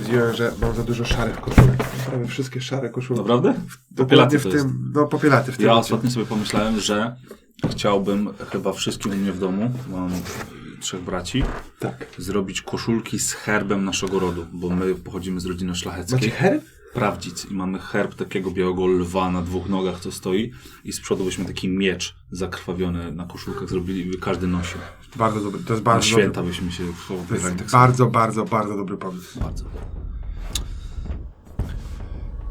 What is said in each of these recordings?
stwierdziłem, że mam za dużo szarych koszulek. Prawie wszystkie szare koszulki. Naprawdę? Popielaty w tym, jest. no popielaty w tym. Ja momencie. ostatnio sobie pomyślałem, że chciałbym chyba wszystkim u mnie w domu, mam trzech braci, Tak. zrobić koszulki z herbem naszego rodu, bo my pochodzimy z rodziny szlacheckiej. Macie herb? Prawdzic i mamy herb takiego białego lwa na dwóch nogach, co stoi i z przodu byśmy taki miecz zakrwawiony na koszulkach zrobili i każdy nosił. Bardzo dobry, to jest Na bardzo święta dobry. byśmy się opierali tak samo. bardzo, bardzo, bardzo dobry pomysł. Bardzo.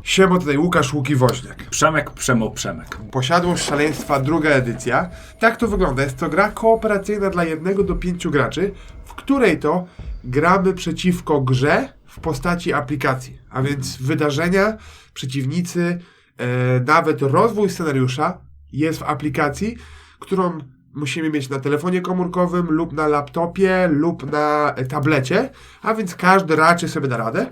Siemo, tutaj Łukasz Łuki-Woźniak. Przemek, Przemo, Przemek. Posiadłość szaleństwa, druga edycja. Tak to wygląda. Jest to gra kooperacyjna dla jednego do pięciu graczy, w której to gramy przeciwko grze w postaci aplikacji. A więc wydarzenia, przeciwnicy, e, nawet rozwój scenariusza jest w aplikacji, którą musimy mieć na telefonie komórkowym lub na laptopie lub na tablecie, a więc każdy raczej sobie da radę.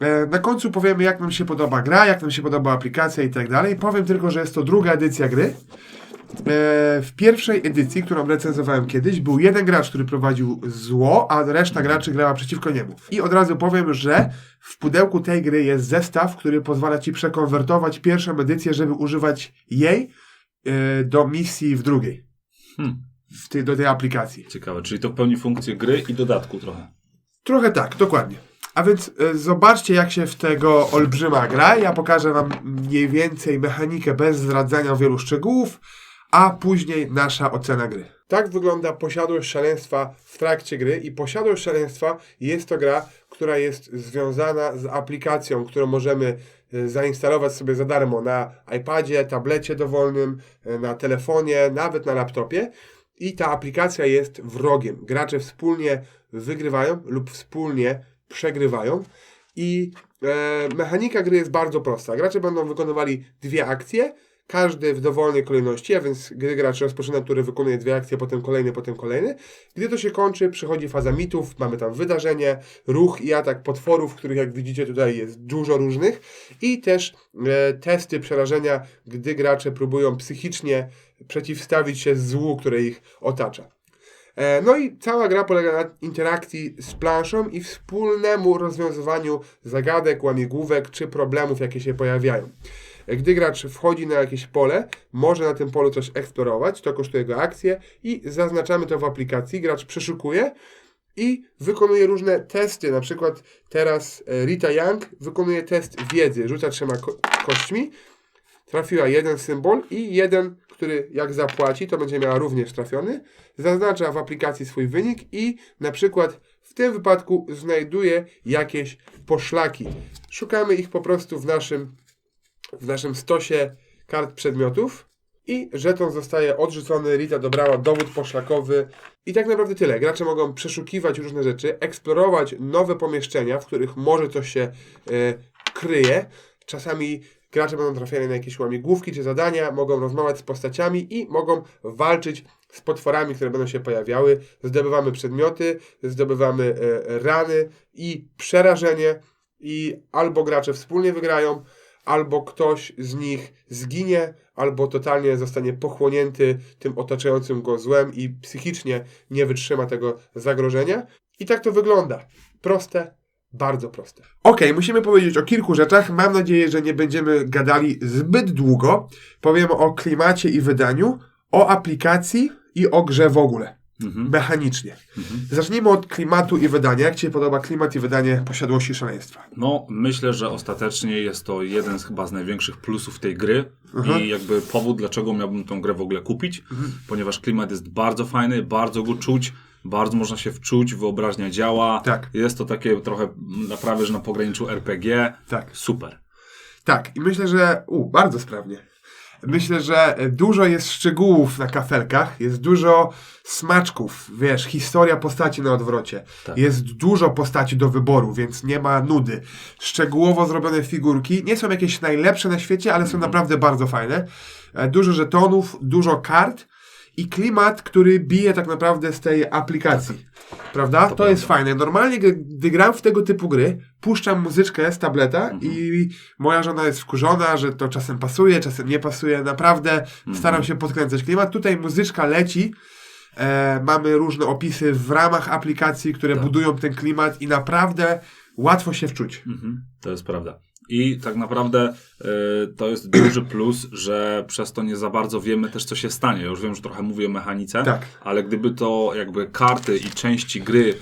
E, Na końcu powiemy, jak nam się podoba gra, jak nam się podoba aplikacja i tak dalej. Powiem tylko, że jest to druga edycja gry. E, W pierwszej edycji, którą recenzowałem kiedyś, był jeden gracz, który prowadził zło, a reszta graczy grała przeciwko niemu. I od razu powiem, że w pudełku tej gry jest zestaw, który pozwala ci przekonwertować pierwszą edycję, żeby używać jej e, do misji w drugiej. Hmm. W tej, do tej aplikacji. Ciekawe, czyli to pełni funkcję gry i dodatku trochę. Trochę tak, dokładnie. A więc e, zobaczcie, jak się w tego olbrzyma gra. Ja pokażę Wam mniej więcej mechanikę bez zdradzania wielu szczegółów, a później nasza ocena gry. Tak wygląda posiadłość szaleństwa w trakcie gry i posiadłość szaleństwa jest to gra, która jest związana z aplikacją, którą możemy e, zainstalować sobie za darmo na iPadzie, tablecie dowolnym, e, na telefonie, nawet na laptopie. I ta aplikacja jest wrogiem. Gracze wspólnie wygrywają lub wspólnie przegrywają. I e, mechanika gry jest bardzo prosta. Gracze będą wykonywali dwie akcje, każdy w dowolnej kolejności, a więc gdy gracz rozpoczyna, który wykonuje dwie akcje, potem kolejny, potem kolejny. Gdy to się kończy, przychodzi faza mitów, mamy tam wydarzenie, ruch i atak potworów, których jak widzicie tutaj jest dużo różnych i też e, testy przerażenia, gdy gracze próbują psychicznie przeciwstawić się złu, które ich otacza. E, No i cała gra polega na interakcji z planszą i wspólnemu rozwiązywaniu zagadek, łamigłówek czy problemów, jakie się pojawiają. Gdy gracz wchodzi na jakieś pole, może na tym polu coś eksplorować, to kosztuje go akcję i zaznaczamy to w aplikacji. Gracz przeszukuje i wykonuje różne testy. Na przykład teraz e, Rita Young wykonuje test wiedzy, rzuca trzema ko- kośćmi, trafiła jeden symbol i jeden, który jak zapłaci, to będzie miała również trafiony, zaznacza w aplikacji swój wynik i na przykład w tym wypadku znajduje jakieś poszlaki. Szukamy ich po prostu w naszym, w naszym stosie kart przedmiotów i żeton zostaje odrzucony, Rita dobrała dowód poszlakowy i tak naprawdę tyle. Gracze mogą przeszukiwać różne rzeczy, eksplorować nowe pomieszczenia, w których może coś się e, kryje. Czasami gracze będą trafiali na jakieś łamigłówki czy zadania, mogą rozmawiać z postaciami i mogą walczyć z potworami, które będą się pojawiały. Zdobywamy przedmioty, zdobywamy e, rany i przerażenie i albo gracze wspólnie wygrają, albo ktoś z nich zginie, albo totalnie zostanie pochłonięty tym otaczającym go złem i psychicznie nie wytrzyma tego zagrożenia. I tak to wygląda. Proste, bardzo proste. Okej, musimy powiedzieć o kilku rzeczach. Mam nadzieję, że nie będziemy gadali zbyt długo. Powiemy o klimacie i wydaniu, o aplikacji i o grze w ogóle. Mhm. Mechanicznie. Zacznijmy od klimatu i wydania. Jak Ci się podoba klimat i wydanie posiadłości szaleństwa? No, myślę, że ostatecznie jest to jeden z chyba z największych plusów tej gry Mhm. i jakby powód, dlaczego miałbym tą grę w ogóle kupić, ponieważ klimat jest bardzo fajny, bardzo go czuć, bardzo można się wczuć, wyobraźnia działa. Tak. Jest to takie trochę na prawie, że na pograniczu RPG. Tak. Super. Tak, i myślę, że. U, bardzo sprawnie. Myślę, że dużo jest szczegółów na kafelkach, jest dużo smaczków, wiesz, historia postaci na odwrocie. Tak. Jest dużo postaci do wyboru, więc nie ma nudy. Szczegółowo zrobione figurki nie są jakieś najlepsze na świecie, ale są naprawdę bardzo fajne. E, Dużo żetonów, dużo kart i klimat, który bije tak naprawdę z tej aplikacji. Prawda? To, jest fajne. Normalnie, gdy, gram w tego typu gry, puszczam muzyczkę z tableta i moja żona jest wkurzona, że to czasem pasuje, czasem nie pasuje. Naprawdę staram się podkręcać klimat. Tutaj muzyczka leci. E, mamy różne opisy w ramach aplikacji, które budują ten klimat i naprawdę łatwo się wczuć. Mhm, to jest prawda. I tak naprawdę y, to jest duży plus, że przez to nie za bardzo wiemy też, co się stanie. Ja już wiem, że trochę mówię o mechanice, Tak. ale gdyby to jakby karty i części gry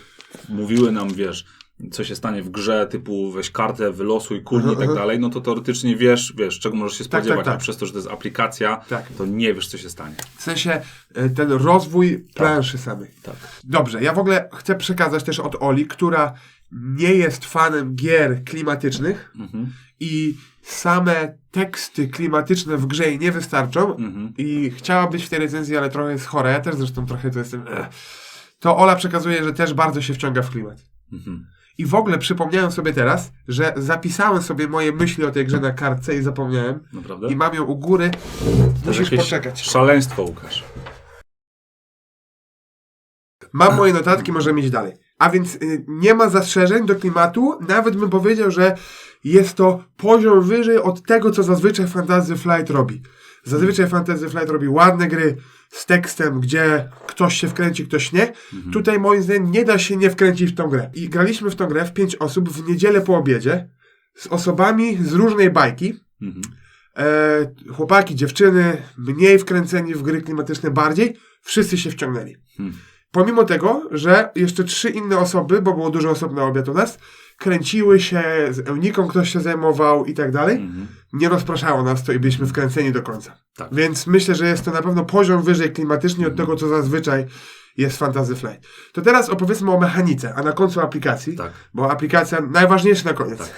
mówiły nam, wiesz, co się stanie w grze, typu weź kartę, wylosuj, kulnij i tak dalej, no to teoretycznie wiesz, wiesz, czego możesz się Tak, tak, spodziewać, tak. a przez to, że to jest aplikacja, Tak. to nie wiesz, co się stanie. W sensie e, ten rozwój planszy samej. Tak. Dobrze, ja w ogóle chcę przekazać też od Oli, która nie jest fanem gier klimatycznych Mhm. i same teksty klimatyczne w grze jej nie wystarczą Mhm. i chciała być w tej recenzji, ale trochę jest chora. Ja też zresztą trochę to jestem... Ech. To Ola przekazuje, że też bardzo się wciąga w klimat. Mhm. I w ogóle przypomniałem sobie teraz, że zapisałem sobie moje myśli o tej grze na kartce i zapomniałem. Naprawdę? I mam ją u góry. To Musisz poczekać. Szaleństwo, Łukasz. Mam moje notatki, możemy iść dalej. A więc y, nie ma zastrzeżeń do klimatu. Nawet bym powiedział, że jest to poziom wyżej od tego, co zazwyczaj Fantasy Flight robi. Zazwyczaj Fantasy Flight robi ładne gry z tekstem, gdzie ktoś się wkręci, ktoś nie. Tutaj moim zdaniem nie da się nie wkręcić w tą grę. I graliśmy w tą grę w pięć osób w niedzielę po obiedzie z osobami z różnej bajki. Mhm. E, chłopaki, dziewczyny, mniej wkręceni w gry klimatyczne bardziej, wszyscy się wciągnęli. Hmm. Pomimo tego, że jeszcze trzy inne osoby, bo było dużo osób na obiad u nas, kręciły się, z Euniką ktoś się zajmował i tak dalej, Mhm. nie rozpraszało nas to i byliśmy wkręceni do końca. Tak. Więc myślę, że jest to na pewno poziom wyżej klimatycznie od tego, co zazwyczaj jest Fantasy Flight. To teraz opowiedzmy o mechanice, a na końcu aplikacji, Tak. bo aplikacja najważniejsza na koniec.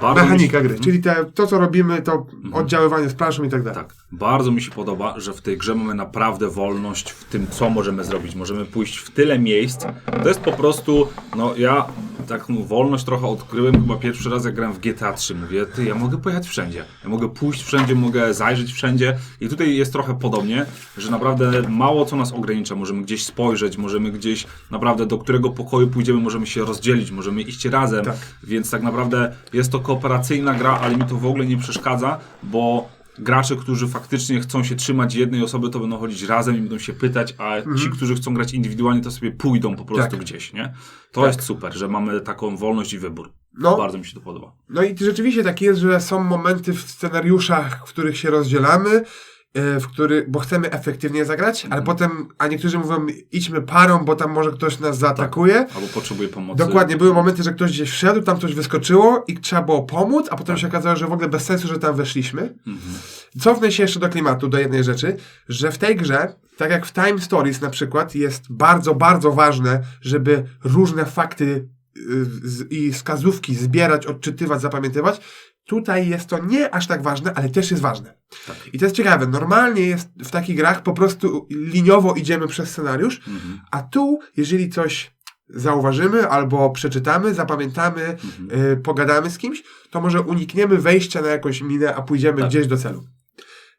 Bardzo Mechanika się- gry, czyli te, to, co robimy, to oddziaływanie z planszą i tak dalej. Tak. Bardzo mi się podoba, że w tej grze mamy naprawdę wolność w tym, co możemy zrobić. Możemy pójść w tyle miejsc. To jest po prostu, no ja taką wolność trochę odkryłem chyba pierwszy raz, jak grałem w GTA 3. Mówię, ty, ja mogę pojechać wszędzie. Ja mogę pójść wszędzie, mogę zajrzeć wszędzie. I tutaj jest trochę podobnie, że naprawdę mało co nas ogranicza. Możemy gdzieś spojrzeć, możemy gdzieś naprawdę do którego pokoju pójdziemy, możemy się rozdzielić, możemy iść razem. Tak. Więc tak naprawdę jest to kooperacyjna gra, ale mi to w ogóle nie przeszkadza, bo gracze, którzy faktycznie chcą się trzymać jednej osoby, to będą chodzić razem i będą się pytać, a ci, którzy chcą grać indywidualnie, to sobie pójdą po prostu Tak. gdzieś, nie? To Tak. jest super, że mamy taką wolność i wybór. No. Bardzo mi się to podoba. No i rzeczywiście tak jest, że są momenty w scenariuszach, w których się rozdzielamy, w który, bo chcemy efektywnie zagrać, ale potem, a niektórzy mówią, idźmy parą, bo tam może ktoś nas zaatakuje. Albo potrzebuję pomocy. Dokładnie, były momenty, że ktoś gdzieś wszedł, tam coś wyskoczyło i trzeba było pomóc, a potem się okazało, że w ogóle bez sensu, że tam weszliśmy. Mhm. Cofnę się jeszcze do klimatu, do jednej rzeczy, że w tej grze, tak jak w Time Stories na przykład, jest bardzo, bardzo ważne, żeby różne fakty y, i wskazówki zbierać, odczytywać, zapamiętywać. Tutaj jest to nie aż tak ważne, ale też jest ważne. Tak. I to jest ciekawe. Normalnie jest w takich grach po prostu liniowo idziemy przez scenariusz, Mhm. a tu, jeżeli coś zauważymy albo przeczytamy, zapamiętamy, Mhm. y, pogadamy z kimś, to może unikniemy wejścia na jakąś minę, a pójdziemy Tak. gdzieś do celu.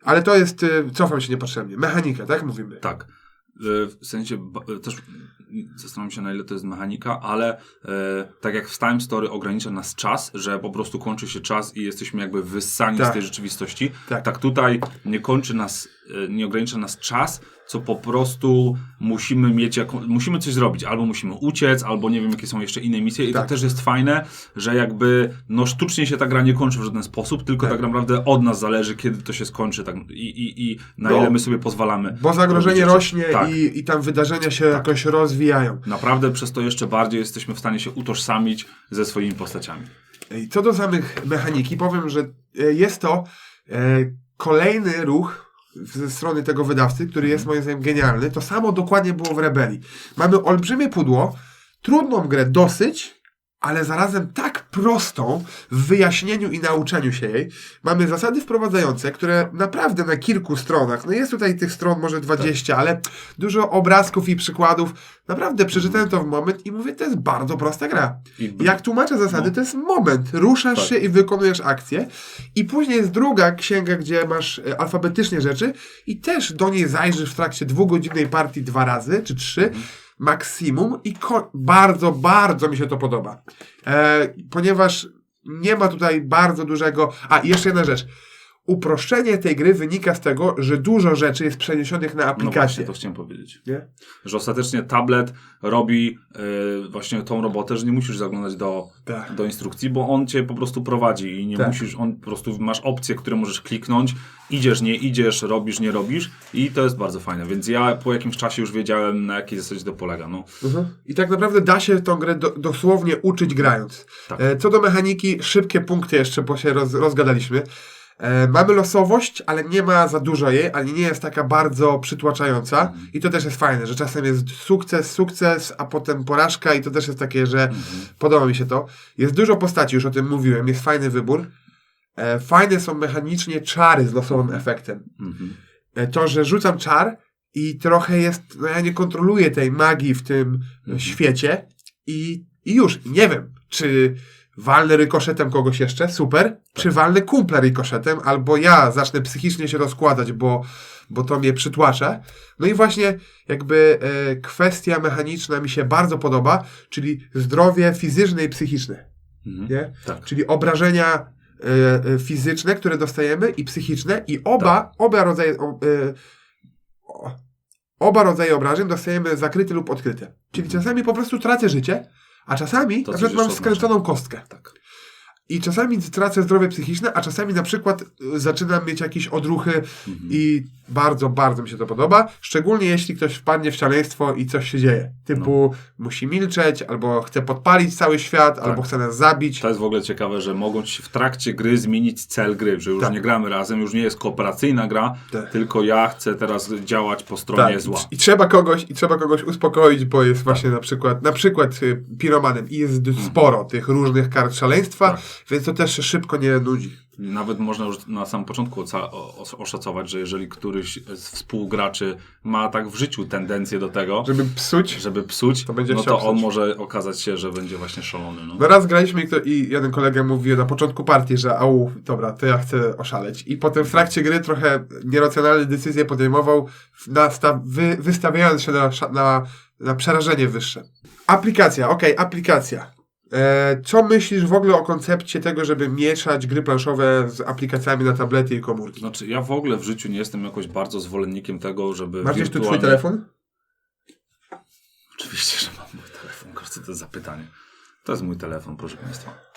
Ale to jest, y, cofam się niepotrzebnie, mechanika, tak mówimy? Tak. E, W sensie e, też zastanawiam się, na ile to jest mechanika, ale e, tak jak w Time Story ogranicza nas czas, że po prostu kończy się czas i jesteśmy jakby wyssani Tak. z tej rzeczywistości. Tak. Tak. tutaj nie kończy nas, e, nie ogranicza nas czas, co po prostu musimy mieć, jaką, musimy coś zrobić. Albo musimy uciec, albo nie wiem, jakie są jeszcze inne misje. I Tak. to też jest fajne, że jakby no sztucznie się ta gra nie kończy w żaden sposób, tylko Tak. tak, naprawdę od nas zależy, kiedy to się skończy tak, i, i, i na No. ile my sobie pozwalamy. Bo zagrożenie rośnie. Tak. i, i tam wydarzenia się jakoś rozwijają. Naprawdę przez to jeszcze bardziej jesteśmy w stanie się utożsamić ze swoimi postaciami. Co do samych mechaniki, powiem, że e, jest to e, kolejny ruch ze strony tego wydawcy, który jest moim zdaniem genialny. To samo dokładnie było w Rebelii. Mamy olbrzymie pudło, trudną grę dosyć, ale zarazem tak prostą w wyjaśnieniu i nauczeniu się jej. Mamy zasady wprowadzające, które naprawdę na kilku stronach, no jest tutaj tych stron może 20, ale dużo obrazków i przykładów. Naprawdę przeczytałem to w moment i mówię, to jest bardzo prosta gra. I Jak tłumaczę zasady, No. to jest moment. Ruszasz Tak. się i wykonujesz akcję. I później jest druga księga, gdzie masz e, alfabetycznie rzeczy i też do niej zajrzysz w trakcie dwugodzinnej partii dwa razy, czy trzy, Mhm. Maksimum i bardzo, bardzo mi się to podoba. E, ponieważ nie ma tutaj bardzo dużego... A, jeszcze jedna rzecz. Uproszczenie tej gry wynika z tego, że dużo rzeczy jest przeniesionych na No właśnie, aplikację. to chciałem powiedzieć. nie? Że ostatecznie tablet robi y, właśnie tą robotę, że nie musisz zaglądać do, Tak. do instrukcji, bo on cię po prostu prowadzi i nie Tak. musisz, on po prostu masz opcje, które możesz kliknąć, idziesz, nie idziesz, robisz, nie robisz i to jest bardzo fajne, więc ja po jakimś czasie już wiedziałem na jakiej zasadzie to polega, no. Mhm. I tak naprawdę da się tą grę do, dosłownie uczyć grając. Tak. E, co do mechaniki, szybkie punkty jeszcze, bo się roz, rozgadaliśmy. E, mamy losowość, ale nie ma za dużo jej, ale nie jest taka bardzo przytłaczająca. Mhm. I to też jest fajne, że czasem jest sukces, sukces, a potem porażka i to też jest takie, że Mhm. podoba mi się to. Jest dużo postaci, już o tym mówiłem, jest fajny wybór. E, fajne są mechanicznie czary z losowym efektem. Mhm. E, to, że rzucam czar i trochę jest, no ja nie kontroluję tej magii w tym Mhm. świecie i, i już, nie wiem, czy walnę rykoszetem kogoś jeszcze, super, czy walnę kumpla rykoszetem, albo ja zacznę psychicznie się rozkładać, bo, bo to mnie przytłacza. No i właśnie jakby e, kwestia mechaniczna mi się bardzo podoba, czyli zdrowie fizyczne i psychiczne, Mhm. nie? Tak. Czyli obrażenia e, e, fizyczne, które dostajemy i psychiczne i oba, oba rodzaje o, e, o, oba rodzaje obrażeń dostajemy zakryte lub odkryte. Czyli czasami po prostu tracę życie, a czasami To na przykład mam skręconą kostkę. Tak. I czasami tracę zdrowie psychiczne, a czasami na przykład y, zaczynam mieć jakieś odruchy Mhm. i bardzo, bardzo mi się to podoba. Szczególnie jeśli ktoś wpadnie w szaleństwo i coś się dzieje. Typu musi milczeć, albo chce podpalić cały świat, albo chce nas zabić. To jest w ogóle ciekawe, że mogą ci w trakcie gry zmienić cel gry, że już Tak. nie gramy razem, już nie jest kooperacyjna gra, Tak. tylko ja chcę teraz działać po stronie Tak, zła. i trzeba kogoś, i trzeba kogoś uspokoić, bo jest właśnie na przykład, na przykład y, piromanem i jest sporo tych różnych kart szaleństwa, Mhm. Tak. Więc to też się szybko nie nudzi. Nawet można już na samym początku oszacować, że jeżeli któryś z współgraczy ma tak w życiu tendencję do tego, Żeby psuć. żeby psuć, To będzie no to on psuć. może okazać się, że będzie właśnie szalony. No. No raz graliśmy i, kto, i jeden kolega mówił na początku partii, że au, dobra, to ja chcę oszaleć. I potem w trakcie gry trochę nieracjonalne decyzje podejmował, na wy, wystawiając się na, na, na przerażenie wyższe. Aplikacja, okej, aplikacja. E, co myślisz w ogóle o koncepcie tego, żeby mieszać gry planszowe z aplikacjami na tablety i komórki? Znaczy, ja w ogóle w życiu nie jestem jakoś bardzo zwolennikiem tego, żeby Masz gdzieś tu twój wirtualnie... telefon? Oczywiście, że mam mój telefon. Co to jest za pytanie? To jest mój telefon, proszę Państwa.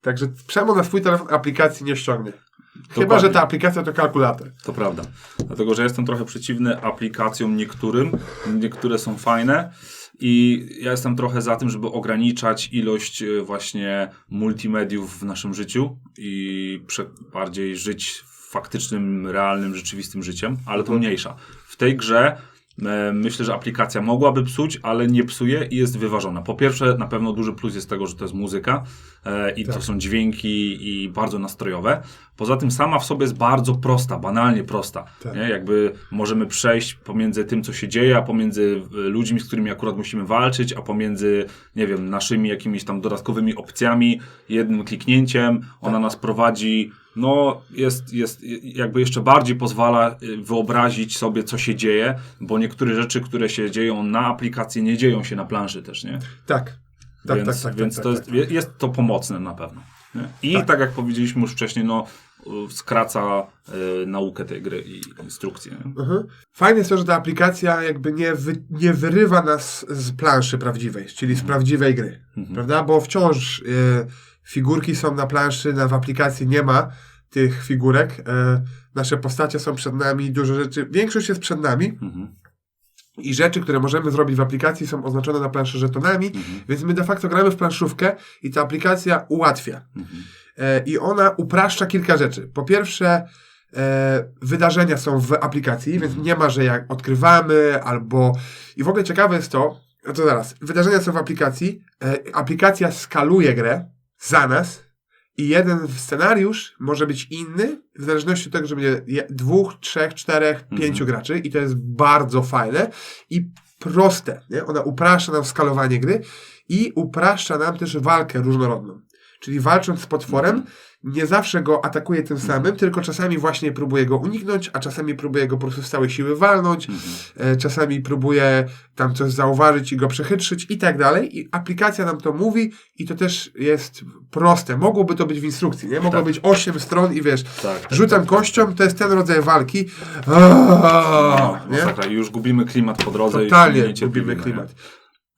Także Przemo na swój telefon aplikacji nie ściągnie. Chyba, że ta aplikacja to kalkulator. To prawda. Dlatego, że jestem trochę przeciwny aplikacjom niektórym. Niektóre są fajne. I ja jestem trochę za tym, żeby ograniczać ilość e, właśnie multimediów w naszym życiu i bardziej żyć faktycznym, realnym, rzeczywistym życiem, ale to mniejsza. W tej grze e, myślę, że aplikacja mogłaby psuć, ale nie psuje i jest wyważona. Po pierwsze, na pewno duży plus jest tego, że to jest muzyka e, i to są dźwięki i bardzo nastrojowe. Poza tym sama w sobie jest bardzo prosta, banalnie prosta. Tak. Nie? Jakby możemy przejść pomiędzy tym, co się dzieje, a pomiędzy e, ludźmi, z którymi akurat musimy walczyć, a pomiędzy, nie wiem, naszymi jakimiś tam dodatkowymi opcjami, jednym kliknięciem, ona nas prowadzi, no jest, jest, jakby jeszcze bardziej pozwala y, wyobrazić sobie, co się dzieje, bo niektóre rzeczy, które się dzieją na aplikacji, nie dzieją się na planszy też, nie? Tak. Tak, więc tak, tak. więc tak, to tak, jest, jest to pomocne na pewno. I Tak. tak. jak powiedzieliśmy już wcześniej, no y, skraca y, naukę tej gry i instrukcje. Nie? Mhm. Fajne jest to, że ta aplikacja jakby nie, wy, nie wyrywa nas z planszy prawdziwej, czyli z prawdziwej gry. Mhm. Prawda? Bo wciąż e, figurki są na planszy, na, w aplikacji nie ma tych figurek. E, nasze postacie są przed nami, dużo rzeczy, większość jest przed nami Mhm. I rzeczy, które możemy zrobić w aplikacji są oznaczone na planszy żetonami, Mhm. więc my de facto gramy w planszówkę i ta aplikacja ułatwia. Mhm. E, I ona upraszcza kilka rzeczy. Po pierwsze, e, wydarzenia są w aplikacji, więc nie ma, że jak odkrywamy albo. I w ogóle ciekawe jest to, no to zaraz, wydarzenia są w aplikacji, e, aplikacja skaluje grę za nas. I jeden scenariusz może być inny, w zależności od tego, że będzie dwóch, trzech, czterech, pięciu graczy, i to jest bardzo fajne i proste. Nie? Ona upraszcza nam skalowanie gry i upraszcza nam też walkę różnorodną. czyli walcząc z potworem, nie zawsze go atakuje tym samym, tylko czasami właśnie próbuje go uniknąć, a czasami próbuje go po prostu z całej siły walnąć, e, czasami próbuje tam coś zauważyć i go przechytrzyć i tak dalej. I aplikacja nam to mówi i to też jest proste. Mogłoby to być w instrukcji, nie? Mogło Tak. być 8 stron i wiesz, Tak, tak, rzucam kością, to jest ten rodzaj walki. No, Aaaa, nie? masakra. I już gubimy klimat po drodze. i Totalnie nie cierpimy, lubimy nie?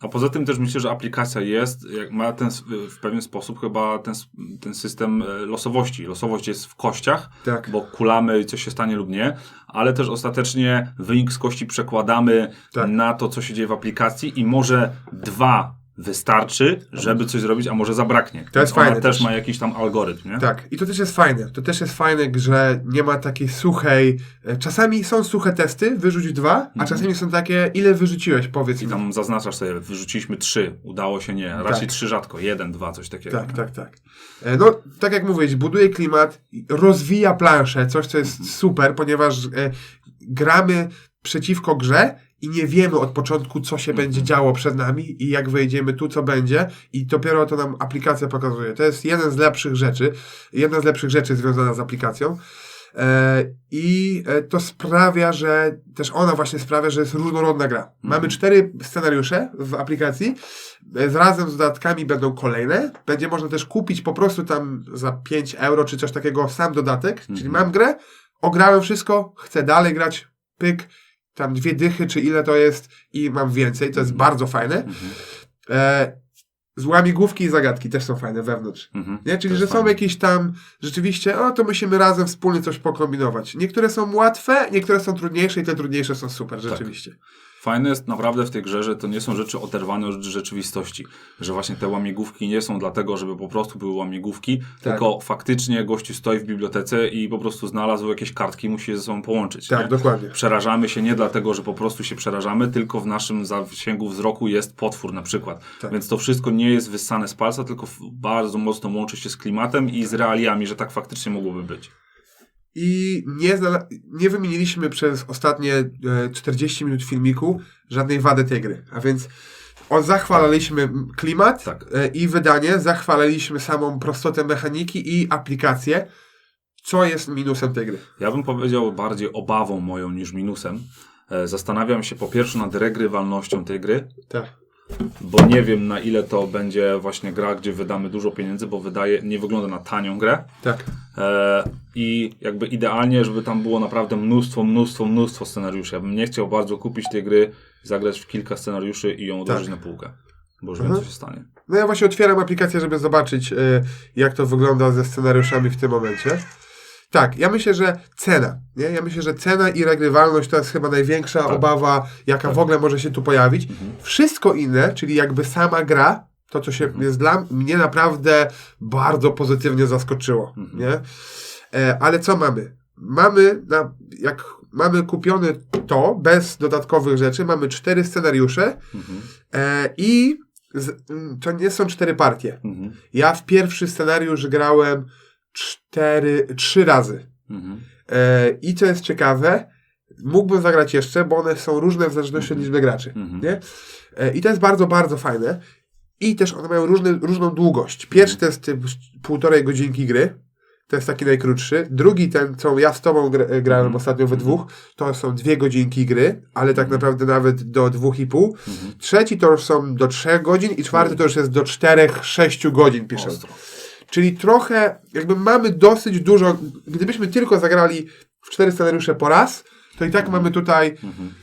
A poza tym też myślę, że aplikacja jest, ma ten w pewien sposób chyba ten, ten system e, losowości. Losowość jest w kościach, Tak. bo kulamy i coś się stanie lub nie, ale też ostatecznie wynik z kości przekładamy Tak. na to, co się dzieje w aplikacji i może dwa wystarczy, żeby coś zrobić, a może zabraknie. To jest fajne też ma jakiś tam algorytm, nie? Tak, i to też jest fajne. To też jest fajne, że nie ma takiej suchej. e, Czasami są suche testy, wyrzuć dwa, a czasami są takie, ile wyrzuciłeś, powiedz I mi. tam zaznaczasz sobie, wyrzuciliśmy trzy, udało się nie, raczej Tak. trzy rzadko, jeden, dwa, coś takiego. Tak, tak, tak. E, No, tak jak mówiłeś, buduje klimat, rozwija planszę, coś, co jest super, ponieważ e, gramy przeciwko grze i nie wiemy od początku, co się będzie działo przed nami i jak wejdziemy tu, co będzie i dopiero to nam aplikacja pokazuje. To jest jeden z lepszych rzeczy, jedna z lepszych rzeczy związana z aplikacją. E, I e, to sprawia, że też ona właśnie sprawia, że jest różnorodna gra. Mamy cztery scenariusze w aplikacji. E, z- Razem z dodatkami będą kolejne. Będzie można też kupić po prostu tam za 5 euro czy coś takiego sam dodatek. Czyli mam grę, ograłem wszystko, chcę dalej grać, pyk, tam dwie dychy czy ile to jest i mam więcej. To jest bardzo fajne. E, z łamigłówki i zagadki też są fajne wewnątrz. Mhm. Nie? Czyli, że jest są fajne. jakieś tam rzeczywiście, o to musimy razem wspólnie coś pokombinować. Niektóre są łatwe, niektóre są trudniejsze i te trudniejsze są super, Tak. Fajne jest naprawdę w tej grze, że to nie są rzeczy oderwane od rzeczywistości. Że właśnie te łamigłówki nie są dlatego, żeby po prostu były łamigłówki, Tak. tylko faktycznie gościu stoi w bibliotece i po prostu znalazł jakieś kartki i musi je ze sobą połączyć. Tak, nie? dokładnie. Przerażamy się nie dlatego, że po prostu się przerażamy, tylko w naszym zasięgu wzroku jest potwór na przykład. Tak. Więc to wszystko nie jest wyssane z palca, tylko bardzo mocno łączy się z klimatem i z realiami, że tak faktycznie mogłoby być. I nie, nie wymieniliśmy przez ostatnie e, 40 minut filmiku żadnej wady tej gry. A więc o, zachwalaliśmy klimat Tak. e, i wydanie, zachwalaliśmy samą prostotę mechaniki i aplikację. Co jest minusem tej gry? Ja bym powiedział bardziej obawą moją niż minusem. E, Zastanawiam się po pierwsze nad regrywalnością tej gry, Tak. Bo nie wiem na ile to będzie właśnie gra, gdzie wydamy dużo pieniędzy, bo wydaje, nie wygląda na tanią grę. Tak. E, I jakby idealnie, żeby tam było naprawdę mnóstwo, mnóstwo, mnóstwo scenariuszy. Ja bym nie chciał bardzo kupić tej gry, zagrać w kilka scenariuszy i ją odłożyć na półkę. Bo już wiem, Mhm. co się stanie. No ja właśnie otwieram aplikację, żeby zobaczyć, e, jak to wygląda ze scenariuszami w tym momencie. Tak, ja myślę, że cena. Nie? Ja myślę, że cena i regrywalność to jest chyba największa Tak. obawa, jaka w ogóle może się tu pojawić. Wszystko inne, czyli jakby sama gra, to co się jest dla mnie naprawdę bardzo pozytywnie zaskoczyło. Nie? E, ale co mamy? Mamy, na, jak mamy kupione to, bez dodatkowych rzeczy, mamy cztery scenariusze e, i z, to nie są cztery partie. Mhm. Ja w pierwszy scenariusz grałem cztery, trzy razy. Mhm. E, I co jest ciekawe, mógłbym zagrać jeszcze, bo one są różne w zależności od liczby graczy. Mhm. Nie? E, I to jest bardzo, bardzo fajne. I też one mają różny, różną długość. Pierwszy to jest typ półtorej godzinki gry. To jest taki najkrótszy. Drugi, ten, co ja z tobą gra, grałem Mhm. ostatnio we dwóch, to są dwie godzinki gry, ale tak naprawdę nawet do dwóch i pół. Mhm. Trzeci to już są do trzech godzin i czwarty to już jest do czterech, sześciu godzin piszę. Ostro. Czyli trochę, jakby mamy dosyć dużo, gdybyśmy tylko zagrali w cztery scenariusze po raz, to i tak mamy tutaj Mhm.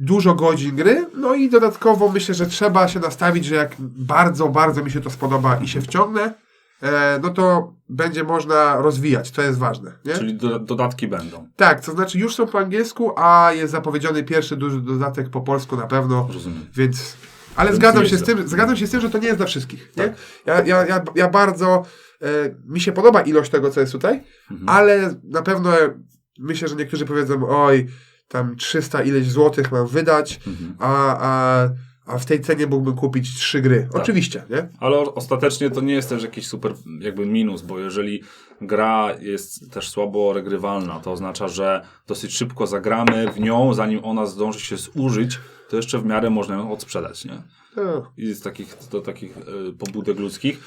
dużo godzin gry, no i dodatkowo myślę, że trzeba się nastawić, że jak bardzo, bardzo mi się to spodoba i się wciągnę, e, no to będzie można rozwijać, to jest ważne, nie? Czyli do, dodatki będą. Tak, to znaczy już są po angielsku, a jest zapowiedziany pierwszy duży dodatek po polsku na pewno, Rozumiem. więc... Ale zgadzam się, z tym, zgadzam się z tym, że to nie jest dla wszystkich. Nie? Tak. Ja, ja, ja, ja bardzo. E, mi się podoba ilość tego, co jest tutaj, Mhm. ale na pewno myślę, że niektórzy powiedzą: Oj, tam 300 ileś złotych mam wydać, Mhm. a, a, a w tej cenie mógłbym kupić trzy gry. Tak. Oczywiście, nie? Ale ostatecznie to nie jest też jakiś super jakby minus, bo jeżeli gra jest też słabo regrywalna, to oznacza, że dosyć szybko zagramy w nią, zanim ona zdąży się zużyć, to jeszcze w miarę można ją odsprzedać, nie? No. I z takich, do takich e, pobudek ludzkich.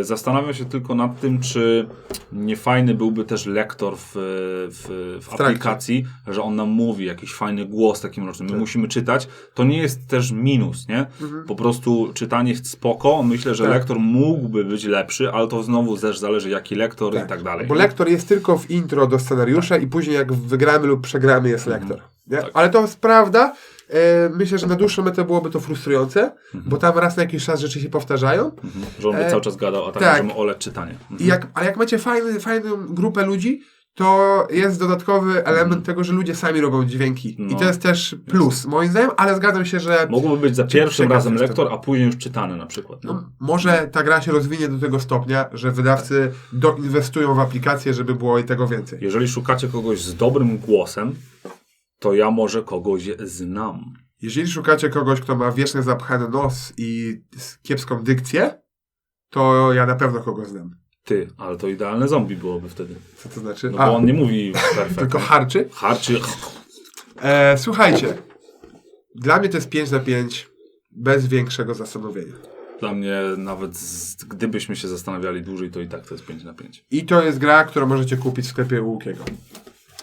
E, zastanawiam się tylko nad tym, czy nie fajny byłby też lektor w, w, w trakcie. aplikacji, że on nam mówi jakiś fajny głos takim mrocznym. My musimy czytać. To nie jest też minus, nie? Po prostu czytanie jest spoko. Myślę, że Tak. lektor mógłby być lepszy, ale to znowu też zależy jaki lektor i tak dalej. Bo nie? lektor jest tylko w intro do scenariusza i później jak wygramy lub przegramy jest lektor. Nie? Tak. Ale to jest prawda. E, myślę, że na dłuższą metę byłoby to frustrujące, Mhm. bo tam raz na jakiś czas rzeczy się powtarzają. Mhm. Że on by E, cały czas gadał, a tak, tak. możemy oleć czytanie. Mhm. I jak, ale jak macie fajny, fajną grupę ludzi, to jest dodatkowy element tego, że ludzie sami robią dźwięki. I Mhm. No. to jest też plus, moim zdaniem, ale zgadzam się, że Mogłoby być za pierwszym razem jest lektor, a później już czytany na przykład. No. no, może ta gra się rozwinie do tego stopnia, że wydawcy doinwestują w aplikację, żeby było i tego więcej. Jeżeli szukacie kogoś z dobrym głosem, to ja może kogoś znam. Jeżeli szukacie kogoś, kto ma wiecznie zapchany nos i kiepską dykcję, to ja na pewno kogo znam. Ty, ale to idealne zombie byłoby wtedy. Co to znaczy? No A, bo on nie mówi perfekt. tylko harczy. Harczy. E, słuchajcie, dla mnie to jest 5 na 5 bez większego zastanowienia. Dla mnie nawet z, gdybyśmy się zastanawiali dłużej, to i tak to jest 5 na 5. I to jest gra, którą możecie kupić w sklepie Łukiego.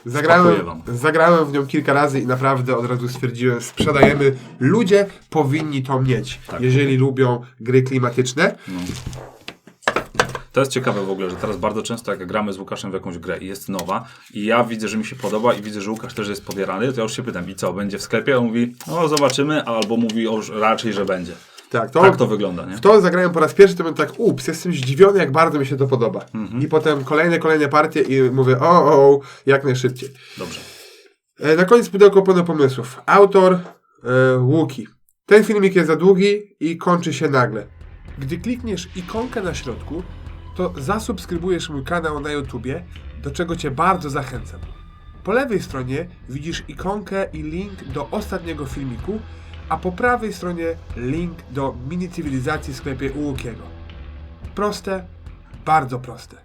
Zagrałem, zagrałem w nią kilka razy i naprawdę od razu stwierdziłem, sprzedajemy. Ludzie powinni to mieć, Tak. jeżeli lubią gry klimatyczne. To jest ciekawe w ogóle, że teraz bardzo często jak gramy z Łukaszem w jakąś grę i jest nowa i ja widzę, że mi się podoba i widzę, że Łukasz też jest podjarany, to ja już się pytam, i co, będzie w sklepie? On mówi, no zobaczymy, albo mówi o, raczej, że będzie. Tak, to, Tak to wygląda, nie? w to zagrałem po raz pierwszy, to byłem tak, ups, jestem zdziwiony, jak bardzo mi się to podoba. Mhm. I potem kolejne, kolejne partie i mówię, o, o, jak najszybciej. Dobrze. E, Na koniec pudełko pełno pomysłów. Autor e, Łuki. Ten filmik jest za długi i kończy się nagle. Gdy klikniesz ikonkę na środku, to zasubskrybujesz mój kanał na YouTubie, do czego Cię bardzo zachęcam. Po lewej stronie widzisz ikonkę i link do ostatniego filmiku, a po prawej stronie link do mini cywilizacji w sklepie u Łukiego. Proste, bardzo proste.